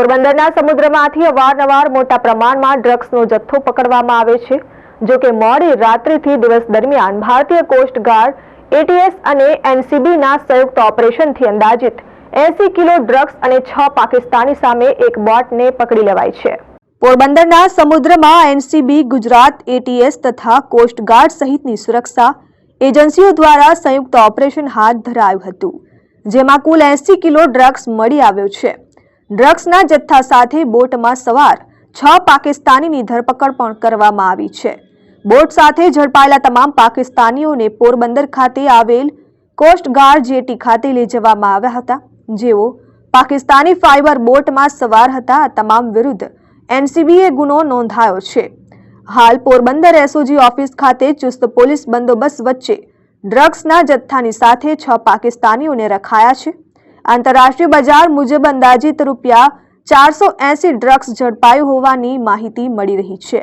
પોરબંદરના સમુદ્રમાંથી અવારનવાર મોટા પ્રમાણમાં ડ્રગ્સનો જથ્થો પકડવામાં આવે છે, જો કે મોડી રાત્રિથી દિવસ દરમિયાન ભારતીય કોસ્ટગાર્ડ એટીએસ અને એનસીબીના સંયુક્ત ઓપરેશનથી અંદાજિત એસી કિલો ડ્રગ્સ અને છ પાકિસ્તાની સામે એક બોટને પકડી લેવાય છે. પોરબંદરના સમુદ્રમાં એનસીબી, ગુજરાત, એટીએસ તથા કોસ્ટગાર્ડ સહિતની સુરક્ષા એજન્સીઓ દ્વારા સંયુક્ત ઓપરેશન હાથ ધરાયું હતું, જેમાં કુલ એસી કિલો ડ્રગ્સ મળી આવ્યો છે. ડ્રગ્સના જથ્થા સાથે બોટમાં સવાર છ પાકિસ્તાનીની ધરપકડ પણ કરવામાં આવી છે. બોટ સાથે ઝડપાયેલા તમામ પાકિસ્તાનીઓને પોરબંદર ખાતે આવેલ કોસ્ટગાર્ડ જેટી ખાતે લઈ જવામાં આવ્યા હતા. જેઓ પાકિસ્તાની ફાઇબર બોટમાં સવાર હતા. તમામ વિરુદ્ધ એનસીબીએ ગુનો નોંધાયો છે. હાલ પોરબંદર એસઓજી ઓફિસ ખાતે ચુસ્ત પોલીસ બંદોબસ્ત વચ્ચે ડ્રગ્સના જથ્થાની સાથે છ પાકિસ્તાનીઓને રખાયા છે. આંતરરાષ્ટ્રીય બજાર મુજબ અંદાજિત રૂપિયા ચારસો એસી ડ્રગ્સ ઝડપાયું હોવાની માહિતી મળી રહી છે.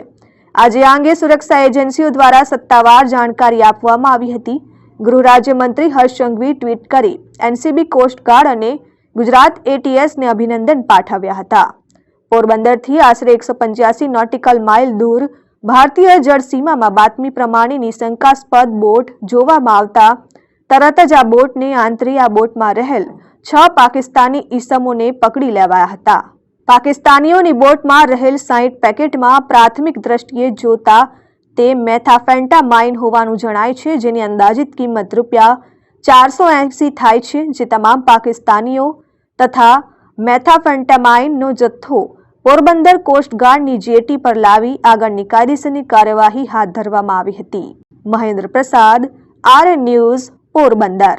આજે આ અંગે સુરક્ષા એજન્સીઓ દ્વારા સત્તાવાર જાણકારી આપવામાં આવી હતી. ગૃહ રાજ્યમંત્રી હર્ષ સંઘવી ટ્વીટ કરી એનસીબી કોસ્ટગાર્ડ અને ગુજરાત એટીએસને અભિનંદન પાઠવ્યા હતા. પોરબંદરથી આશરે એકસો પંચ્યાસી નોટિકલ માઇલ દૂર ભારતીય જળસીમામાં બાતમી પ્રમાણેની શંકાસ્પદ બોટ જોવામાં આવતા તરત જ આ બોટને આંતરી આ બોટમાં રહેલ છ પાકિસ્તાની ઈસમોને પકડી લેવાયા હતા. પાકિસ્તાનીઓની બોટમાં રહેલ સાઈઠ પેકેટમાં પ્રાથમિક દ્રષ્ટિએ જોતા તે મેથાફેન્ટામાઇન હોવાનું જણાય છે, જેની અંદાજિત કિંમત રૂપિયા ચારસો એંસી થાય છે, જે તમામ પાકિસ્તાનીઓ તથા મેથાફેન્ટામાઇનનો જથ્થો પોરબંદર કોસ્ટગાર્ડની જીએટી પર લાવી આગળની કાયદેસરની કાર્યવાહી હાથ ધરવામાં આવી હતી. મહેન્દ્ર પ્રસાદ આર ન્યૂઝ, પોરબંદર.